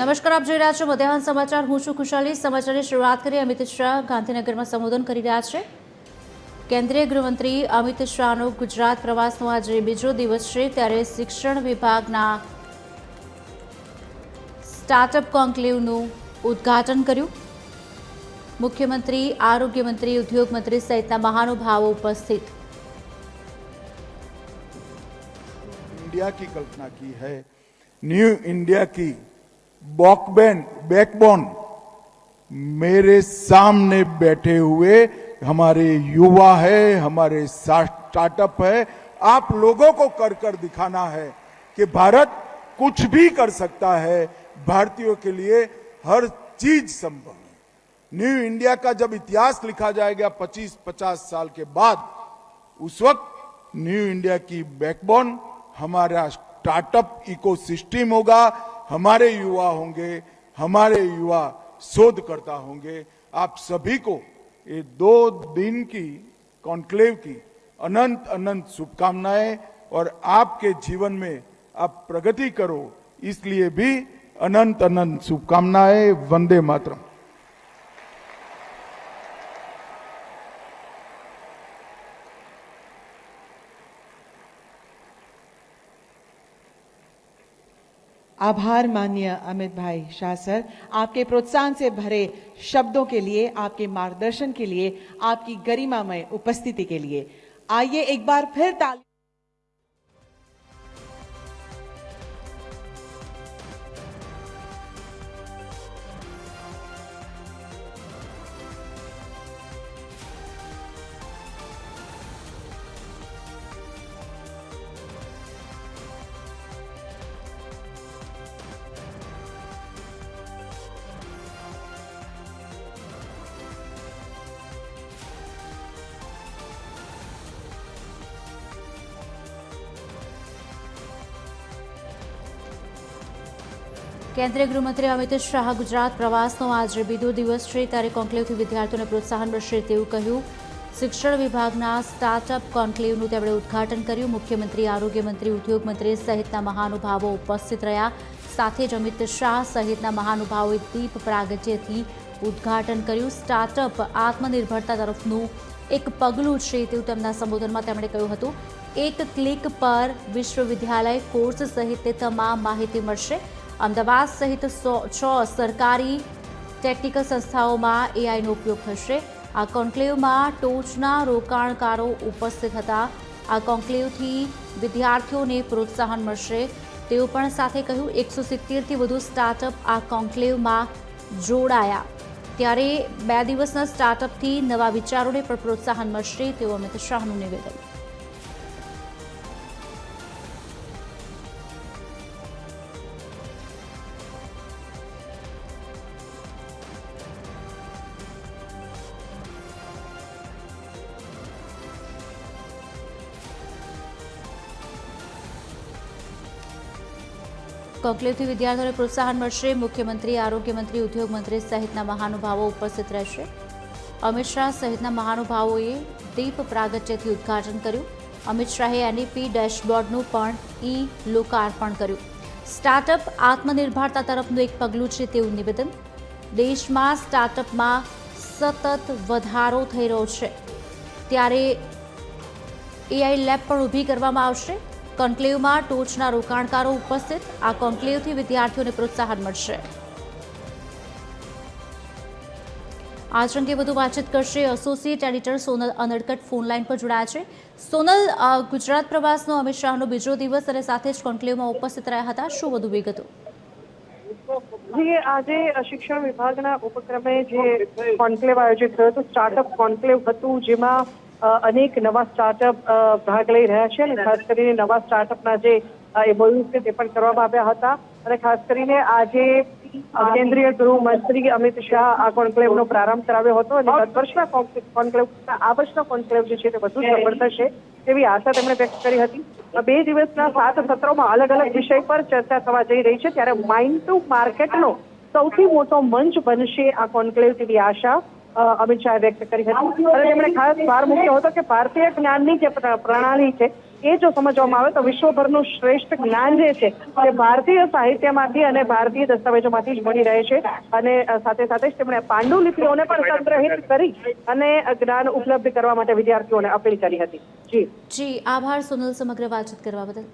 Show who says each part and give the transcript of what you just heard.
Speaker 1: નમસ્કાર, આપ જોઈ રહ્યા છો મધ્યાહન સમાચાર. હું છું ખુશાલી સમાચારની શરૂઆત કરી અમિત શાહ ગાંધીનગરમાં સંબોધન કરી રહ્યા છે. કેન્દ્રીય ગૃહમંત્રી અમિત શાહનો ગુજરાત પ્રવાસનો આજે બીજો દિવસ છે. ત્યારે શિક્ષણ વિભાગના સ્ટાર્ટઅપ કોન્ક્લેવનું ઉદ્ઘાટન કર્યું. મુખ્યમંત્રી આરોગ્યમંત્રી ઉદ્યોગમંત્રી સહિતના મહાનુભાવો ઉપસ્થિત.
Speaker 2: ઇન્ડિયા કી કલ્પના કી હૈ? ન્યૂ ઇન્ડિયા बॉकबेन बैकबोन मेरे सामने बैठे हुए हमारे युवा है, हमारे स्टार्टअप है, आप लोगों को कर कर दिखाना है कि भारत कुछ भी कर सकता है। भारतीयों के लिए हर चीज़ संभव है। न्यू इंडिया का जब इतिहास लिखा जाएगा 25-50 साल के बाद, उस वक्त न्यू इंडिया की बैकबोन हमारा स्टार्टअप इकोसिस्टम होगा। हमारे युवा होंगे, हमारे युवा शोधकर्ता होंगे। आप सभी को ये दो दिन की, कॉन्क्लेव की अनंत अनंत शुभकामनाएँ और आपके जीवन में आप प्रगति करो, इसलिए भी अनंत अनंत शुभकामनाएँ। वंदे मातरम।
Speaker 3: आभार मान्य अमित भाई शाह सर। आपके प्रोत्साहन से भरे शब्दों के लिए, आपके मार्गदर्शन के लिए, आपकी गरिमामय उपस्थिति के लिए। आइए एक बार फिर ताली
Speaker 1: કેન્દ્રીય ગૃહમંત્રી અમિત શાહ ગુજરાત પ્રવાસનો આજે બીજો દિવસ છે ત્યારે કોન્ક્લેવથી વિદ્યાર્થીઓને પ્રોત્સાહન મળશે તેવું કહ્યું. શિક્ષણ વિભાગના સ્ટાર્ટઅપ કોન્ક્લેવનું તેમણે ઉદ્ઘાટન કર્યું. મુખ્યમંત્રી, આરોગ્ય મંત્રી, ઉદ્યોગ મંત્રી સહિતના મહાનુભાવો ઉપસ્થિત રહ્યા. સાથે જ અમિત શાહ સહિતના મહાનુભાવોએ દીપ પ્રાગટ્યથી ઉદ્ઘાટન કર્યું. સ્ટાર્ટઅપ આત્મનિર્ભરતા તરફનું એક પગલું છે તેવું તેમના સંબોધનમાં તેમણે કહ્યું હતું. એક ક્લિક પર વિશ્વવિદ્યાલય કોર્સ સહિત તમામ માહિતી મળશે. અમદાવાદ સહિત છ સરકારી ટેકનિકલ સંસ્થાઓમાં એઆઈનો ઉપયોગ થશે. આ કોન્ક્લેવમાં ટોચના રોકાણકારો ઉપસ્થિત હતા. આ કોન્ક્લેવથી વિદ્યાર્થીઓને પ્રોત્સાહન મળશે. તેઓ પણ સાથે કહ્યું, એકસો સિત્તેરથી વધુ સ્ટાર્ટઅપ આ કોન્ક્લેવમાં જોડાયા. ત્યારે બે દિવસના સ્ટાર્ટઅપથી નવા વિચારોને પણ પ્રોત્સાહન મળશે. તેવું અમિત શાહનું નિવેદન. કોન્ક્લેવથી વિદ્યાર્થીઓને પ્રોત્સાહન મળશે. મુખ્યમંત્રી આરોગ્ય મંત્રી ઉદ્યોગ મંત્રી સહિતના મહાનુભાવો ઉપસ્થિત રહેશે. અમિત શાહ સહિતના મહાનુભાવોએ દીપ પ્રાગટ્યથી ઉદ્ઘાટન કર્યું. અમિત શાહે એનઈપી ડેશબોર્ડનું પણ ઈ લોકાર્પણ કર્યું. સ્ટાર્ટઅપ આત્મનિર્ભરતા તરફનું એક પગલું છે તેવું નિવેદન. દેશમાં સ્ટાર્ટઅપમાં સતત વધારો થઈ રહ્યો છે. ત્યારે એઆઈ લેબ પણ ઊભી કરવામાં આવશે. કોન્ક્લેવમાં ટોચના રોકાણકારો ઉપસ્થિત. આ કોન્ક્લેવથી વિદ્યાર્થીઓને પ્રોત્સાહન મળશે. આજ અંગે વધુ વાતચીત કરશે associate editor Sonal Anadkat phone line પર જોડાયા છે. સોનલ ગુજરાત પ્રવાસનો અમિત શાહનો બીજો દિવસ અને સાથે જ કોન્ક્લેવમાં ઉપસ્થિત રહ્યા હતા. શું વધુ વિગતો?
Speaker 4: આજે શિક્ષણ વિભાગના ઉપક્રમે જે કોન્ક્લેવ આયોજિત થયો હતો સ્ટાર્ટઅપ કોન્ક્લેવ હતું, જેમાં અનેક નવા સ્ટાર્ટઅપ ભાગ લઈ રહ્યા છે અને ખાસ કરીને નવા સ્ટાર્ટઅપના જે એમઓયુ છે તે પણ કરવામાં આવ્યા હતા. અને ખાસ કરીને આજે કેન્દ્રીય ગૃહમંત્રી અમિત શાહ આ કોન્ક્લેવનો પ્રારંભ કરાવ્યો હતો અને ગત વર્ષના કોન્ક્લેવ, આ વર્ષનો કોન્ક્લેવ જે છે તે વધુ સફળ થશે તેવી આશા તેમણે વ્યક્ત કરી હતી. બે દિવસના સાત સત્રોમાં અલગ અલગ વિષય પર ચર્ચા થવા જઈ રહી છે. ત્યારે માઇન્ડ ટુ માર્કેટનો સૌથી મોટો મંચ બનશે આ કોન્ક્લેવ તેવી આશા. અમિત શાહે વ્યક્ત કરી હતી. અને તેમણે ખાસ ભાર મૂક્યો હતો કે ભારતીય જ્ઞાનની જે પ્રણાલી છે એ જો સમજવામાં આવે તો વિશ્વભરનું શ્રેષ્ઠ જ્ઞાન જે છે તે ભારતીય સાહિત્યમાંથી અને ભારતીય દસ્તાવેજોમાંથી જ મળી રહે છે. અને સાથે સાથે જ તેમણે પાંડુલિપિઓને પણ સંગ્રહિત કરી અને જ્ઞાન ઉપલબ્ધ કરવા માટે વિદ્યાર્થીઓને અપીલ કરી હતી. જી.
Speaker 1: જી આભાર સુનિલ સમગ્ર વાતચીત કરવા બદલ.